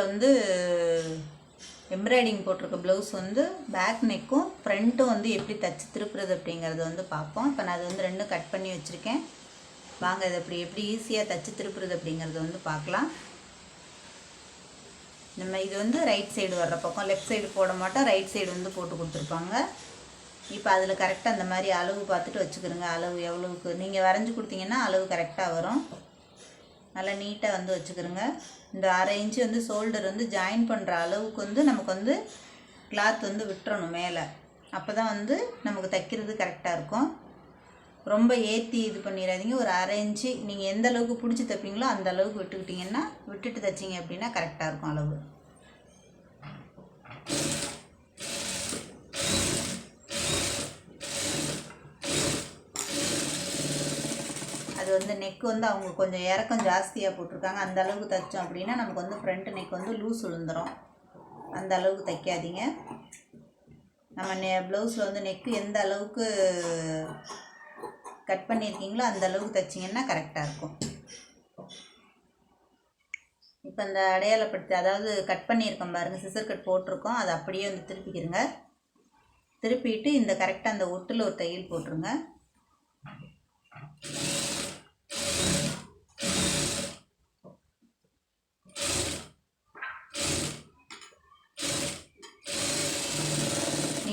இதில் வந்து எம்ப்ராய்டிங் போட்டிருக்க ப்ளவுஸ் வந்து பேக் நெக்கும் ஃப்ரண்ட்டும் வந்து எப்படி தச்சு திருப்புறது அப்படிங்கிறது வந்து பார்ப்போம். இப்போ நான் அது வந்து ரெண்டும் கட் பண்ணி வச்சுருக்கேன். வாங்க அது அப்படி எப்படி ஈஸியாக தச்சு திருப்புறது அப்படிங்கிறத வந்து பார்க்கலாம். நம்ம இது வந்து ரைட் சைடு வர்ற பக்கம். லெஃப்ட் சைடு போட மாட்டோம். ரைட் சைடு வந்து போட்டு கொடுத்துருப்பாங்க. இப்போ அதில் கரெக்டாக அந்த மாதிரி அளவு பார்த்துட்டு வச்சுக்கிறோங்க. அளவு எவ்வளவுக்கு? நீங்கள் வரைஞ்சி கொடுத்தீங்கன்னா அளவு கரெக்டாக வரும். நல்லா நீட்டாக வந்து வச்சுக்கிறோங்க. இந்த அரை இன்ச்சு வந்து ஷோல்டர் வந்து ஜாயின் பண்ணுற அளவுக்கு வந்து நமக்கு வந்து கிளாத் வந்து விட்டுறணும் மேலே. அப்போ தான் வந்து நமக்கு தைக்கிறது கரெக்டாக இருக்கும். ரொம்ப ஏற்றி இது பண்ணிடாதீங்க. ஒரு அரை இன்ச்சு நீங்கள் எந்த அளவுக்கு பிடிச்சி தைப்பீங்களோ அந்த அளவுக்கு விட்டுக்கிட்டிங்கன்னா விட்டுட்டு தைச்சிங்க அப்படின்னா கரெக்டாக இருக்கும் அளவு. அது வந்து நெக் வந்து அவங்க கொஞ்சம் இறக்கம் ஜாஸ்தியாக போட்டிருக்காங்க. அந்த அளவுக்கு தைச்சோம் அப்படின்னா நமக்கு வந்து ஃப்ரண்ட் நெக் வந்து லூஸ் விழுந்துடும் அந்த அளவுக்கு தைக்காதீங்க. நம்ம நெ ப்ளவுஸில் வந்து நெக்கு எந்த அளவுக்கு கட் பண்ணியிருக்கீங்களோ அந்த அளவுக்கு தைச்சிங்கன்னா கரெக்டாக இருக்கும். இப்போ இந்த அடையாளப்படுத்தி அதாவது கட் பண்ணியிருக்கோம் பாருங்கள் சிசர் கட் போட்டிருக்கோம். அதை அப்படியே வந்து திருப்பிக்கிறங்க திருப்பிட்டு இந்த கரெக்டாக அந்த ஒட்டில் ஒரு தையல் போட்டுருங்க.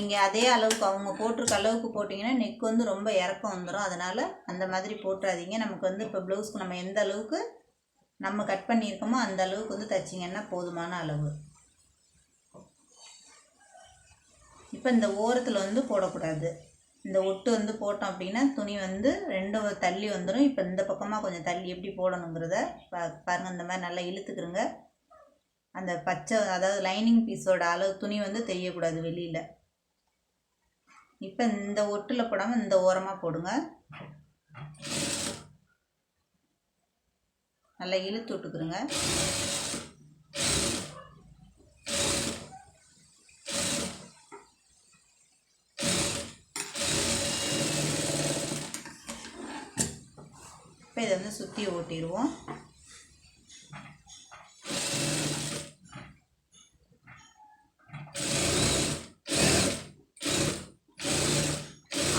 நீங்கள் அதே அளவுக்கு அவங்க போட்டிருக்க அளவுக்கு போட்டிங்கன்னா நெக் வந்து ரொம்ப இறக்கம் வந்துடும் அதனால் அந்த மாதிரி போட்டுறாதீங்க. நமக்கு வந்து இப்போ ப்ளவுஸ்க்கு நம்ம எந்த அளவுக்கு நம்ம கட் பண்ணியிருக்கோமோ அந்த அளவுக்கு வந்து தைச்சிங்கன்னா போதுமான அளவு. இப்போ இந்த ஓரத்தில் வந்து போடக்கூடாது. இந்த ஒட்டு வந்து போட்டோம் அப்படின்னா துணி வந்து ரெண்டும் தள்ளி வந்துடும் இப்போ இந்த பக்கமாக கொஞ்சம் தள்ளி எப்படி போடணுங்கிறத பா பாருங்கள் இந்த மாதிரி நல்லா இழுத்துக்கிறோங்க அந்த பச்சை அதாவது லைனிங் பீஸோட அளவு துணி வந்து தெரியக்கூடாது வெளியில். இப்போ இந்த ஒட்டில் போடாமல் இந்த ஓரமாக போடுங்க. நல்லா இழுத்து விட்டுக்குருங்க. இப்போ இதை வந்து சுற்றி ஓட்டிடுவோம்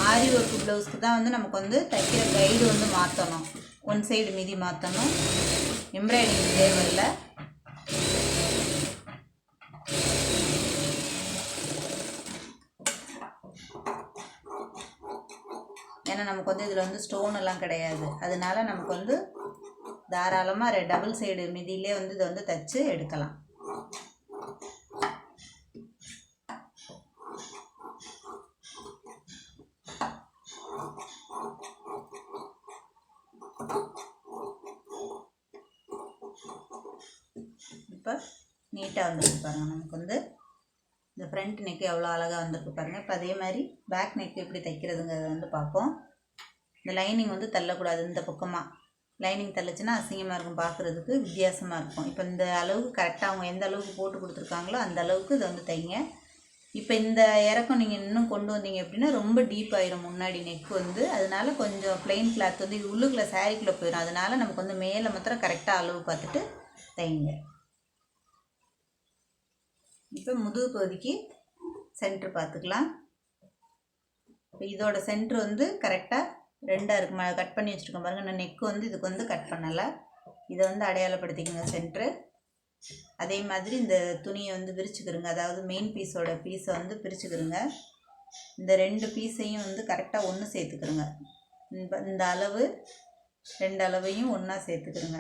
ஆரி ஒர்க் ப்ளவுஸ்க்கு தான் வந்து நமக்கு வந்து தைக்கிற கைடு வந்து மாற்றணும் ஒன் சைடு மிதி மாற்றணும் எம்ப்ராய்டிங் தேவையில்லை. ஏன்னா நமக்கு வந்து இதில் வந்து ஸ்டோன் எல்லாம் கிடையாது. அதனால நமக்கு வந்து தாராளமாக டபுள் சைடு மிதியிலே வந்து இதை வந்து தைச்சு எடுக்கலாம். இப்போ நீட்டாக வந்துருக்கு பாருங்கள் நமக்கு வந்து இந்த ஃப்ரண்ட் நெக்கு எவ்வளோ அழகாக வந்திருக்கு பாருங்கள் இப்போ அதே மாதிரி பேக் நெக்கு எப்படி தைக்கிறதுங்கிறத வந்து பார்ப்போம். இந்த லைனிங் வந்து தள்ளக்கூடாது இந்த பக்கமாக லைனிங் தள்ளிச்சுன்னா அசிங்கமாக இருக்கும் பார்க்குறதுக்கு வித்தியாசமாக இருக்கும். இப்போ இந்த அளவுக்கு கரெக்டாக அவங்க எந்த அளவுக்கு போட்டு கொடுத்துருக்காங்களோ அந்த அளவுக்கு இதை வந்து தைங்க. இப்போ இந்த இறக்கம் நீங்கள் இன்னும் கொண்டு வந்தீங்க அப்படின்னா ரொம்ப டீப் ஆயிரும் முன்னாடி நெக் வந்து. அதனால கொஞ்சம் பிளெயின் கிளாத் வந்து இது உள்ளுக்குள்ளே சாரிக்குள்ளே போயிடும் அதனால நமக்கு வந்து மேலே மாத்திரம் கரெக்டாக அளவு பார்த்துட்டு தைங்க. இப்போ முதுகு பகுதிக்கு சென்ட்ரு பார்த்துக்கலாம். இப்போ இதோட சென்ட்ரு வந்து கரெக்டாக ரெண்டாக இருக்கு. கட் பண்ணி வச்சுருக்கோம் பாருங்கள் நான் நெக்கு வந்து இதுக்கு வந்து கட் பண்ணலை. இதை வந்து அடையாளப்படுத்திக்கோங்க சென்ட்ரு அதே மாதிரி இந்த துணியை வந்து விரிச்சுக்கிறோங்க அதாவது மெயின் பீஸோட பீஸை வந்து பிரிச்சுக்கிறோங்க இந்த ரெண்டு பீஸையும் வந்து கரெக்டாக ஒன்று சேர்த்துக்கிறோங்க இந்த- இந்த அளவு ரெண்டு அளவையும் ஒன்றா சேர்த்துக்கிறோங்க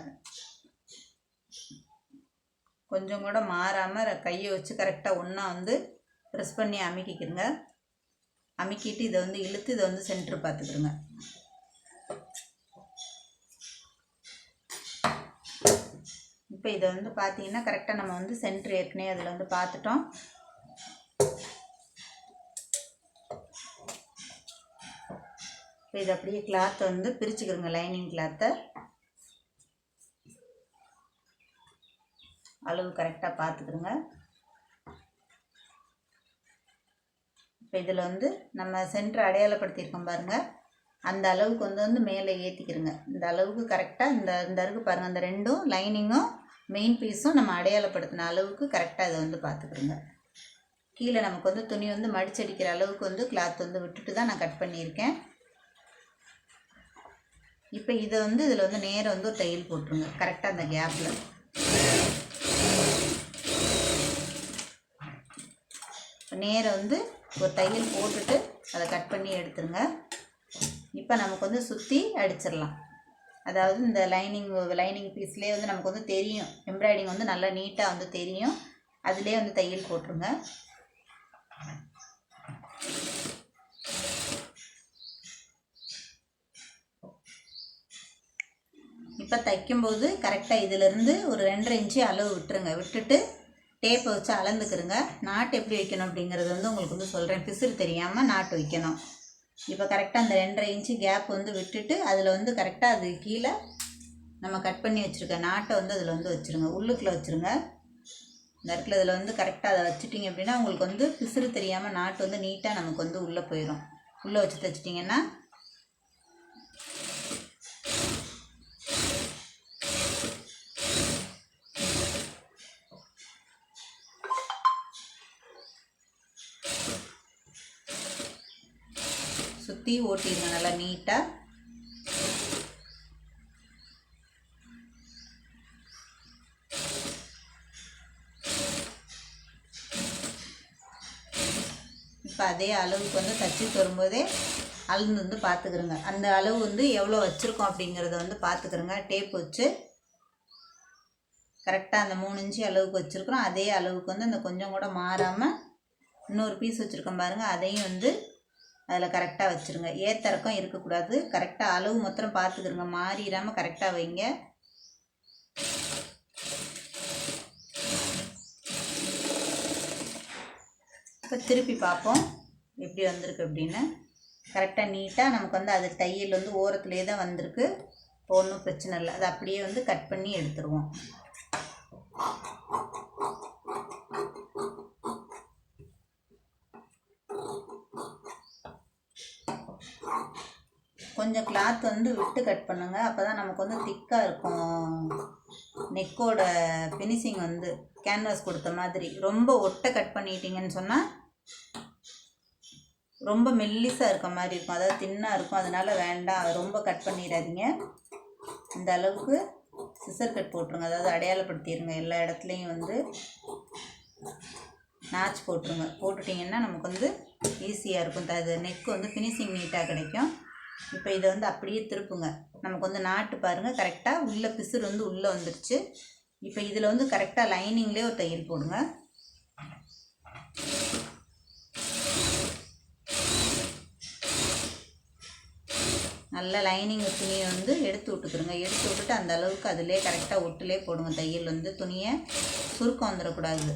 கொஞ்சம் கூட மாறாமல் கையை வச்சு கரெக்டாக ஒன்றா வந்து ப்ரெஸ் பண்ணி அமுக்கிக்கிறங்க அமுக்கிட்டு இதை வந்து இழுத்து இதை வந்து சென்ட்ரு பார்த்துக்கிறோங்க இப்போ இதை வந்து பார்த்தீங்கன்னா கரெக்டாக நம்ம வந்து சென்ட்ரு ஏற்கனவே அதில் வந்து பார்த்துட்டோம் இப்போ இதை அப்படியே கிளாத்தை வந்து பிரிச்சுக்கிறோங்க லைனிங் கிளாத்தை அளவு கரெக்டாக பார்த்துக்குருங்க இப்போ இதில் வந்து நம்ம சென்டர் அடையாளப்படுத்தியிருக்கோம் பாருங்கள் அந்த அளவுக்கு வந்து வந்து மேலே ஏற்றிக்கிறோங்க இந்த அளவுக்கு கரெக்டாக இந்த இந்த இருக்கு பாருங்கள் அந்த ரெண்டும் லைனிங்கும் மெயின் பீஸும் நம்ம அடையாளப்படுத்தின அளவுக்கு கரெக்டாக இதை வந்து பார்த்துக்குறோங்க கீழே நமக்கு வந்து துணி வந்து மடிச்சடிக்கிற அளவுக்கு வந்து கிளாத் வந்து விட்டுட்டு தான் நான் கட் பண்ணியிருக்கேன். இப்போ இதை வந்து இதில் வந்து நேரம் வந்து ஒரு தையல் போட்டுருங்க. கரெக்டாக அந்த கேப்பில் நேரம் வந்து ஒரு தையல் போட்டுட்டு அதை கட் பண்ணி எடுத்துருங்க. இப்போ நமக்கு வந்து சுற்றி அடிச்சிடலாம். அதாவது இந்த லைனிங் லைனிங் பீஸ்லேயே வந்து நமக்கு வந்து தெரியும். எம்ப்ராய்டிங் வந்து நல்லா நீட்டாக வந்து தெரியும். அதிலே வந்து தையல் போட்டுருங்க. இப்போ தைக்கும்போது கரெக்டாக இதிலேருந்து ஒரு ரெண்டரை இன்ச்சு அளவு விட்டுருங்க. விட்டுட்டு டேப்பை வச்சு அளந்துக்கிறங்க. நாட்டு எப்படி வைக்கணும் அப்படிங்கிறது வந்து உங்களுக்கு வந்து சொல்கிறேன் பிசுறு தெரியாமல் நாட்டு வைக்கணும். இப்போ கரெக்டாக அந்த ரெண்டரை இன்ச்சு கேப் வந்து விட்டுட்டு அதில் வந்து கரெக்டாக அது கீழே நம்ம கட் பண்ணி வச்சுருக்க நாட்டை வந்து அதில் வந்து வச்சுருங்க. உள்ளுக்குள்ளே வச்சுருங்க. இந்த இடத்துல இதில் வந்து கரெக்டாக அதை வச்சுட்டிங்க அப்படின்னா உங்களுக்கு வந்து பிசுறு தெரியாமல் நாட்டு வந்து நீட்டாக நமக்கு வந்து உள்ளே போயிடும் உள்ளே வச்சு தைச்சிட்டிங்கன்னா சுற்றி ஓட்டிடுங்க நல்லா நீட்டாக இப்போ அதே அளவுக்கு வந்து தச்சு தரும்போதே அளந்து வந்து பார்த்துக்கிறோங்க அந்த அளவு வந்து எவ்வளோ வச்சுருக்கோம் அப்படிங்கிறத வந்து பார்த்துக்கிறோங்க டேப் வச்சு கரெக்டாக அந்த மூணு இன்ச்சு அளவுக்கு வச்சுருக்குறோம். அதே அளவுக்கு வந்து அந்த கொஞ்சம் கூட மாறாமல் இன்னொரு பீஸ் வச்சுருக்கோம் பாருங்கள் அதையும் வந்து அதில் கரெக்டாக வச்சுருங்க. ஏத்தரக்கம் இருக்கக்கூடாது. கரெக்டாக அளவு மாத்திரம் பார்த்துக்கிறங்க மாறிடாமல் கரெக்டாக வைங்க. இப்போ திருப்பி பார்ப்போம். எப்படி வந்திருக்கு அப்படின்னு. கரெக்டாக நீட்டாக நமக்கு வந்து அது தையல் வந்து ஓரத்துலேயே தான் வந்திருக்கு. இப்போ ஒன்றும் பிரச்சனை இல்லை. அதை அப்படியே வந்து கட் பண்ணி எடுத்துருவோம். கொஞ்சம் கிளாத் வந்து விட்டு கட் பண்ணுங்கள் அப்போ தான் நமக்கு வந்து திக்காக இருக்கும். நெக்கோட ஃபினிஷிங் வந்து கேன்வாஸ் கொடுத்த மாதிரி. ரொம்ப ஒட்டை கட் பண்ணிட்டீங்கன்னு சொன்னால் ரொம்ப மெல்லிஸாக இருக்க மாதிரி இருக்கும். அதாவது தின்னாக இருக்கும். அதனால் வேண்டாம். ரொம்ப கட் பண்ணிடாதீங்க. இந்த அளவுக்கு சிசர் கட் போட்டுருங்க. அதாவது அடையாளப்படுத்திடுங்க எல்லா இடத்துலையும் வந்து நாச் போட்டுருங்க. போட்டுட்டிங்கன்னா நமக்கு வந்து ஈஸியாக இருக்கும். அது நெக் வந்து ஃபினிஷிங் நீட்டாக கிடைக்கும். இப்போ இதை வந்து அப்படியே திருப்புங்க. நமக்கு வந்து நாட்டு பாருங்கள் கரெக்டாக உள்ளே பிசுறு வந்து உள்ளே வந்துடுச்சு இப்போ இதில் வந்து கரெக்டாக லைனிங்லேயே ஒரு தையல் போடுங்க. நல்ல லைனிங் துணியை வந்து எடுத்து விட்டுக்கிறோங்க எடுத்து விட்டுட்டு அந்த அளவுக்கு அதிலே கரெக்டாக ஒட்டுலே போடுங்க. தையல் வந்து துணியை சுருக்கம் வந்துடக்கூடாது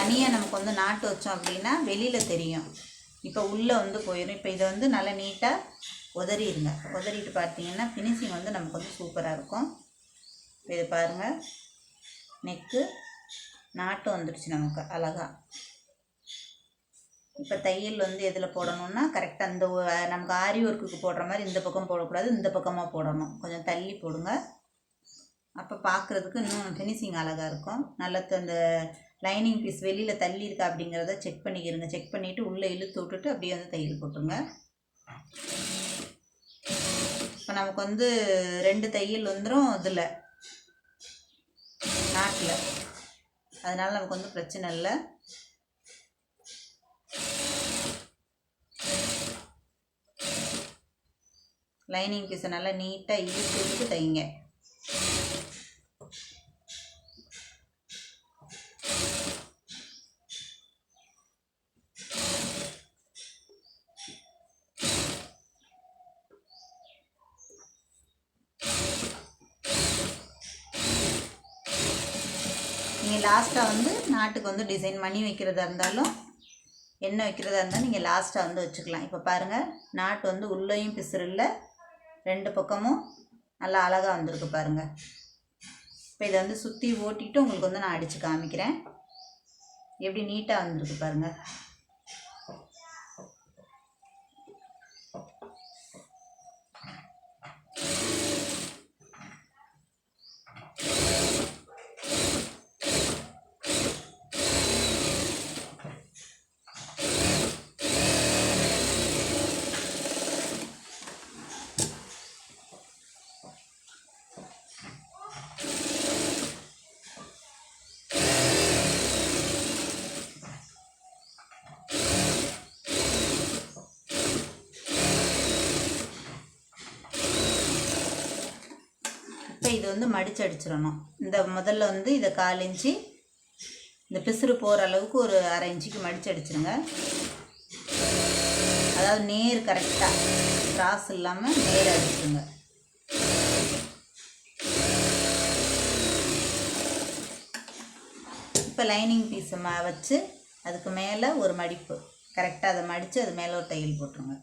தனியாக நமக்கு வந்து நாட்டு வச்சோம் அப்படின்னா வெளியில் தெரியும். இப்போ உள்ளே வந்து போயிடும் இப்போ இதை வந்து நல்லா நீட்டாக உதறிடுங்க உதறிட்டு பார்த்தீங்கன்னா ஃபினிஷிங் வந்து நமக்கு வந்து சூப்பராக இருக்கும். இப்போ இது பாருங்கள் நெக்கு நாட்டு வந்துடுச்சு நமக்கு அழகா. இப்போ தையல் வந்து எதில் போடணும்னா கரெக்டாக அந்த நமக்கு ஆரி ஒர்க்குக்கு போடுற மாதிரி இந்த பக்கம் போடக்கூடாது இந்த பக்கமாக போடணும். கொஞ்சம் தள்ளி போடுங்க. அப்போ பார்க்குறதுக்கு இன்னும் ஃபினிஷிங் அழகாக இருக்கும். நல்லா அந்த லைனிங் பீஸ் வெளியில் தள்ளி இருக்கா அப்படிங்கிறத செக் பண்ணிக்கிறங்க செக் பண்ணிவிட்டு உள்ளே இழுத்து விட்டுட்டு அப்படியே வந்து தையல் போட்டுருங்க. இப்போ நமக்கு வந்து ரெண்டு தையல் வந்துடும் இதில். நாட்டில் அதனால் நமக்கு வந்து பிரச்சனை இல்லை. லைனிங் பீஸை நல்லா நீட்டாக இழுத்து இழுத்து தைங்க. நீங்கள் லாஸ்ட்டாக வந்து நாட்டுக்கு வந்து டிசைன் மணி வைக்கிறதா இருந்தாலும் என்ன வைக்கிறதா இருந்தாலும் நீங்கள் லாஸ்ட்டாக வந்து வச்சுக்கலாம். இப்போ பாருங்கள் நாட்டு வந்து உள்ளேயும் பிசுறில்ல ரெண்டு பக்கமும் நல்லா அழகாக வந்திருக்கு பாருங்கள் இப்போ இதை வந்து சுற்றி ஓட்டிட்டு உங்களுக்கு வந்து நான் அடித்து காமிக்கிறேன். எப்படி நீட்டாக வந்திருக்கு பாருங்கள் இது வந்து மடிச்சு அடிச்சிடணும். இந்த முதல்ல வந்து இதை கால் இன்ச்சு இந்த பிசுறு போகிற அளவுக்கு ஒரு அரை இன்ச்சுக்கு மடிச்சு அடிச்சிருங்க. அதாவது நேர் கரெக்டாக கிராஸ் இல்லாமல் நேர் அடிச்சிருங்க. இப்போ லைனிங் பீஸை ம வச்சு அதுக்கு மேலே ஒரு மடிப்பு. கரெக்டாக அதை மடித்து அது மேலே ஒரு தையல் போட்டுருங்க.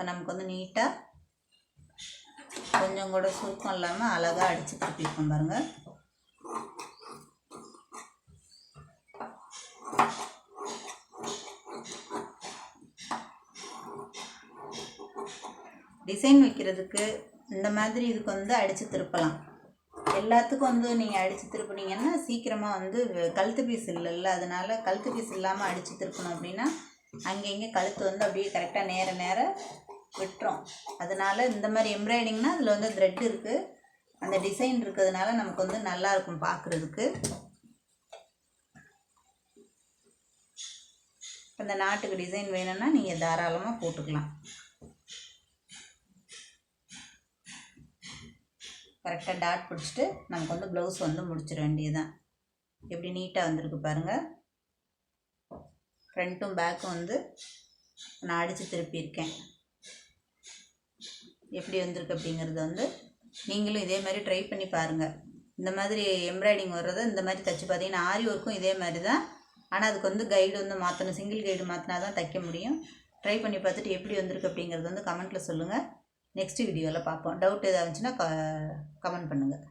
இப்போ நமக்கு வந்து நீட்டாக கொஞ்சம் கூட சுருக்கம் இல்லாமல் அழகாக அடித்து திருப்பியிருக்கோம் பாருங்கள் டிசைன் வைக்கிறதுக்கு இந்த மாதிரி இதுக்கு வந்து அடித்து திருப்பலாம். எல்லாத்துக்கும் வந்து நீங்கள் அடித்து திருப்பினீங்கன்னா சீக்கிரமாக வந்து கழுத்து பீஸ் இல்லைல்ல அதனால் கழுத்து பீஸ் இல்லாமல் அடித்து திருப்பணும் அப்படின்னா அங்கே கழுத்து வந்து அப்படியே கரெக்டாக நேர நேர விட்டுரும். அதனால இந்த மாதிரி எம்ப்ராய்டிங்னா அதில் வந்து த்ரெட் இருக்குது அந்த டிசைன் இருக்கிறதுனால நமக்கு வந்து நல்லா இருக்கும் பார்க்குறதுக்கு இந்த நாட்டுக்கு டிசைன் வேணும்னா நீங்கள் தாராளமாக போட்டுக்கலாம். கரெக்டாக டாட் பிடிச்சிட்டு நமக்கு வந்து ப்ளவுஸ் வந்து முடிச்சிட வேண்டியதுதான். எப்படி நீட்டாக வந்திருக்கு பாருங்கள் ஃப்ரண்ட்டும் பேக்கும் வந்து நான் அடித்து திருப்பியிருக்கேன் எப்படி வந்திருக்கு அப்படிங்கிறது வந்து நீங்களும் இதே மாதிரி ட்ரை பண்ணி பாருங்கள் இந்த மாதிரி எம்ப்ராய்டிங் வர்றதை இந்த மாதிரி தைச்சு பார்த்தீங்கன்னா ஆரி ஒர்க்கும் இதே மாதிரி தான் ஆனால் அதுக்கு வந்து கைடு வந்து மாற்றணும் சிங்கிள் கைடு மாற்றினா தான் தைக்க முடியும். ட்ரை பண்ணி பார்த்துட்டு எப்படி வந்திருக்கு அப்படிங்கிறது வந்து கமெண்ட்டில் சொல்லுங்கள் நெக்ஸ்ட் வீடியோவில் பார்ப்போம். டவுட் எதாவது இருந்துச்சுன்னா க கமெண்ட் பண்ணுங்கள்